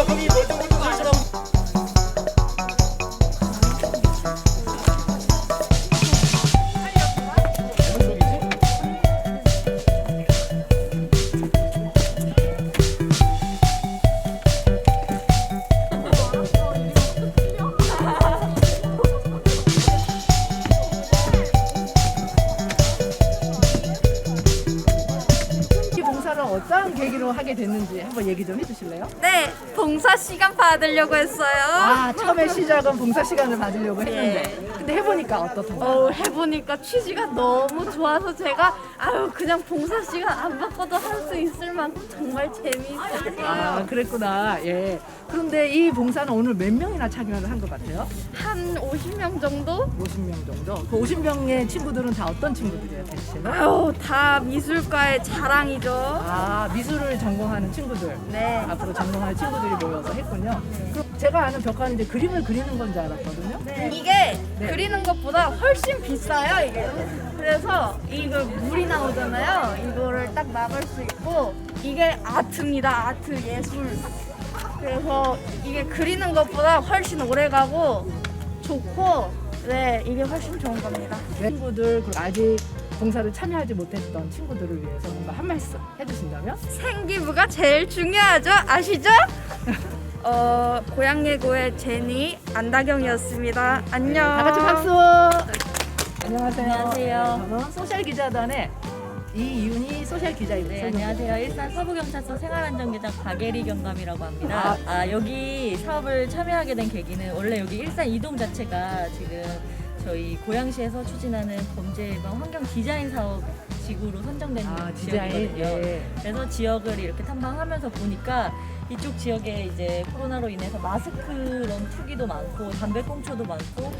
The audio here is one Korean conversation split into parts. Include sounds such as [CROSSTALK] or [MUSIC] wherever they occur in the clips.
자, 거기 멀쩡히 어떤 계기로 하게 됐는지 한번 얘기 좀 해주실래요? 네, 봉사 시간 받으려고 했어요. 아 처음에 시작은 봉사 시간을 받으려고 했는데 예. 근데 해보니까 어떻던가요? 어, 해보니까 취지가 너무 좋아서 제가 아유 그냥 봉사 시간 안 바꿔도 할 수 있을 만큼 정말 재미있었어요. 아 그랬구나 예 그런데 이 봉사는 오늘 몇 명이나 참여를 한 것 같아요? 한 50명 정도? 50명 정도 그 50명의 친구들은 다 어떤 친구들이에요 대체는? 아유 다 미술과의 자랑이죠. 아 미술을 전공하는 친구들 네. 앞으로 전공할 친구들이 모여서 했군요 그럼 제가 아는 벽화는 이제 그림을 그리는 건 줄 알았거든요 이게 네. 그리는 것보다 훨씬 비싸요 이게. 그래서 이거 물이 나오잖아요. 이거를 딱 막을 수 있고 이게 아트입니다. 아트 예술. 그래서 이게 그리는 것보다 훨씬 오래 가고 좋고 네 이게 훨씬 좋은 겁니다. 친구들 그리고 아직 봉사를 참여하지 못했던 친구들을 위해서 뭔가 한 말씀 해주신다면? 생기부가 제일 중요하죠. 아시죠? [LAUGHS] 어 고향예고의 제니 안다경이었습니다. 안녕. 다 같이 박수. 안녕하세요. 안녕하세요. 저는 소셜 기자단의 이윤희 소셜 기자입니다. 네, 안녕하세요. 일산 서부경찰서 생활안전계장 박예리 경감이라고 합니다. 아, 여기 사업을 참여하게 된 계기는 원래 여기 일산 이동 자체가 지금 저희 고양시에서 추진하는 범죄 예방 환경 디자인 사업 지구로 선정된 아, 디자인. 지역이거든요. 예. 그래서 지역을 이렇게 탐방하면서 보니까 이쪽 지역에 이제 코로나로 인해서 마스크런 투기도 많고 담배꽁초도 많고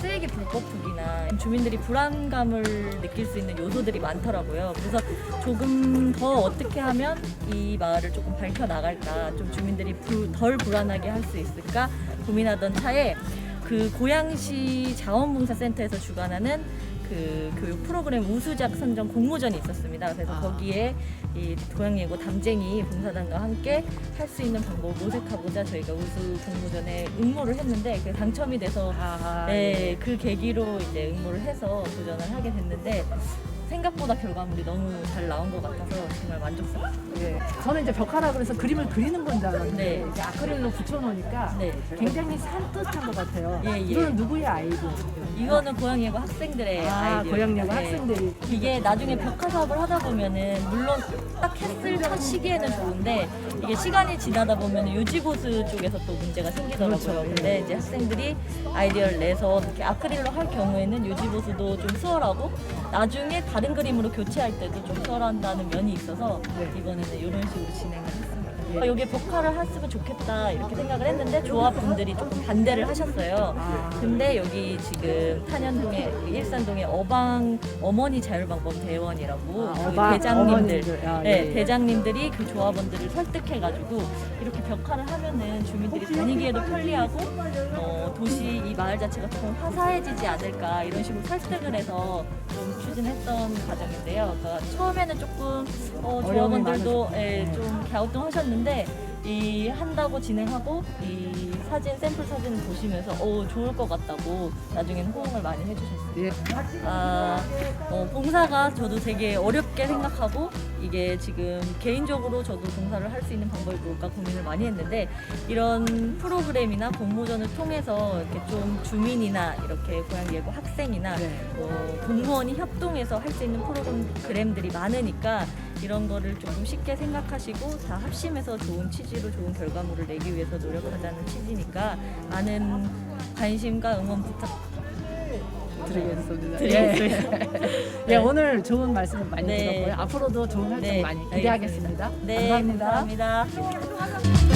쓰레기 불법 투기나 주민들이 불안감을 느낄 수 있는 요소들이 많더라고요. 그래서 조금 더 어떻게 하면 이 마을을 조금 밝혀 나갈까, 좀 주민들이 불- 덜 불안하게 할 수 있을까 고민하던 차에 그 고양시 자원봉사센터에서 주관하는 그 교육 프로그램 우수작 선정 공모전이 있었습니다. 그래서 아. 거기에 이 고양예고 담쟁이 봉사단과 함께 할 수 있는 방법을 모색하고자 저희가 우수 공모전에 응모를 했는데 그 당첨이 돼서 아, 네, 그 계기로 이제 응모를 해서 도전을 하게 됐는데 생각보다 결과물이 너무 잘 나온 것 같아서 정말 만족스럽습니다. 예. 저는 이제 벽화라 그래서 그림을 그리는 건 줄 알았는데 네. 이제 아크릴로 붙여놓으니까 네. 굉장히 산뜻한 것 같아요. 예, 예. 이거는 누구의 아이디어예요? 이거는 고양예고 학생들의 아, 아이디어. 고양예고 학생들이. 이게 나중에 벽화 사업을 하다 보면은 물론 딱 했을 첫 시기에는 좋은데 이게 시간이 지나다 보면 유지보수 쪽에서 또 문제가 생기더라고요. 그렇죠. 예. 근데 이제 학생들이 아이디어를 내서 이렇게 아크릴로 할 경우에는 유지보수도 좀 수월하고 나중에 다른 그림으로 교체할 때도 좀 수월한다는 면이 있어서 네. 이번에는 이런 식으로 진행을 했습니 어, 여기 벽화를 했으면 좋겠다 이렇게 생각을 했는데 조합분들이 조금 반대를 하셨어요. 아. 근데 여기 지금 탄현동에 일산동에 어방 어머니 자율방법 대원이라고 아, 그 어방 대장님들 어머니들. 아, 네, 예, 예. 대장님들이 그 조합원들을 설득해가지고 이렇게 벽화를 하면은 주민들이 다니기에도 편리하고 어, 도시 이 마을 자체가 조금 화사해지지 않을까 이런 식으로 설득을 해서 좀 추진했던 과정인데요. 그러니까 처음에는 조금 어, 조합원들도 예, 네. 좀 갸우뚱하셨는데 이 한다고 진행하고 이 사진 샘플 사진을 보시면서 어 좋을 것 같다고 나중에는 호응을 많이 해주셨어요. 예. 아, 어, 봉사가 저도 되게 어렵게 생각하고 이게 지금 개인적으로 저도 봉사를 할 수 있는 방법이 뭘까 고민을 많이 했는데 이런 프로그램이나 공모전을 통해서 이렇게 좀 주민이나 이렇게 고양예고 학생이나 네. 뭐 공무원이 협동해서 할 수 있는 프로그램들이 많으니까 이런 거를 조금 쉽게 생각하시고 다 합심해서 좋은 취지로 좋은 결과물을 내기 위해서 노력하자는 취지니까 많은 관심과 응원 드리겠습니다. 부탁 드리겠습니다. 예. [LAUGHS] 예, 오늘 좋은 말씀 많이 네. 들었고요. 앞으로도 좋은 활동 네, 많이 기대하겠습니다. 네, 감사합니다. 감사합니다.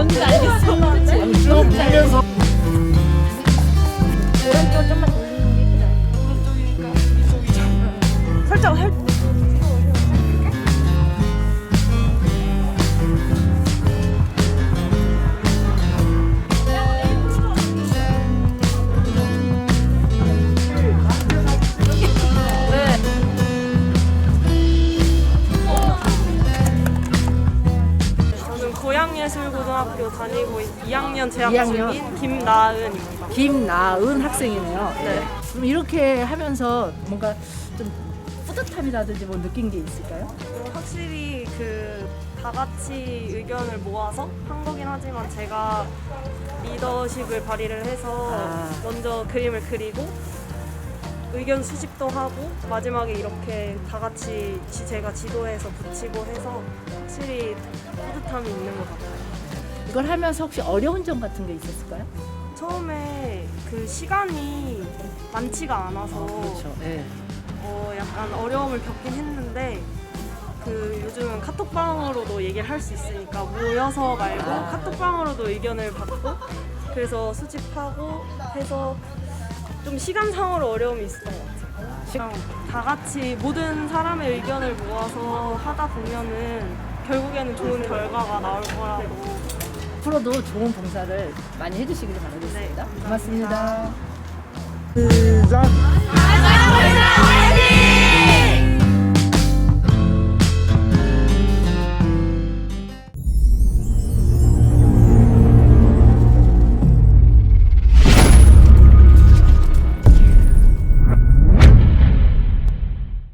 뭔지 알겠어. 좀 보면서 재학 2학년. 중인 김나은입니다. 김나은 학생이네요. 네. 그럼 이렇게 하면서 뭔가 좀 뿌듯함이라든지 뭐 느낀 게 있을까요? 어, 확실히 그 다 같이 의견을 모아서 한 거긴 하지만 제가 리더십을 발휘를 해서 아. 먼저 그림을 그리고 의견 수집도 하고 마지막에 이렇게 다 같이 지- 제가 지도해서 붙이고 해서 확실히 뿌듯함이 있는 것 같아요. 이걸 하면서 혹시 어려운 점 같은 게 있었을까요? 처음에 그 시간이 많지가 않아서 네. 어, 약간 어려움을 겪긴 했는데 그 요즘은 카톡방으로도 얘기를 할 수 있으니까 모여서 말고 아. 카톡방으로도 의견을 받고 그래서 수집하고 해서 좀 시간상으로 어려움이 있었던 것 같아요. 그냥 다 같이 모든 사람의 의견을 모아서 하다 보면은 결국에는 좋은 결과가 나올 거라고 앞으로도 좋은 봉사를 많이 해주시길 바라겠습니다. 네, 고맙습니다. 시작.